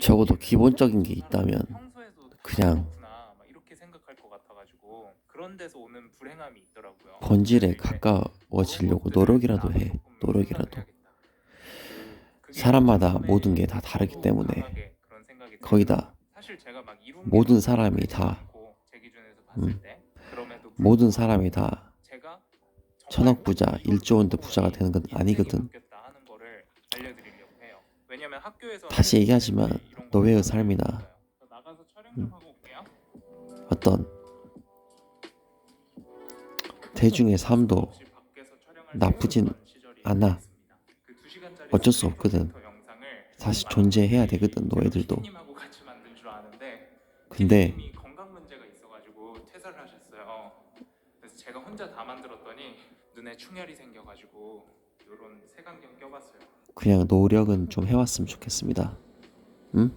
적어도 기본적인 게 있다면 그냥. 본질에 이제 가까워지려고 노력이라도 해. 노력이라도. 그- 사람마다 모든 게 다 다르기 때문에 거기다 모든 막 사람이 다 음, 모든 사람이 다 천억 부자, 일조 원대 부자가 되는 건 아니거든. 다시 얘기하지만 너의 삶이나 음. 어떤 대중의 삶도 나쁘진 않아. 시간짜리 어쩔 수 없거든. 다시 존재해야 되거든, 아는데 근데 제가 혼자 다 만들었더니 눈에 충혈이 생겨가지고 이런 색안경 껴봤어요. 그냥 노력은 좀 해왔으면 좋겠습니다. 응?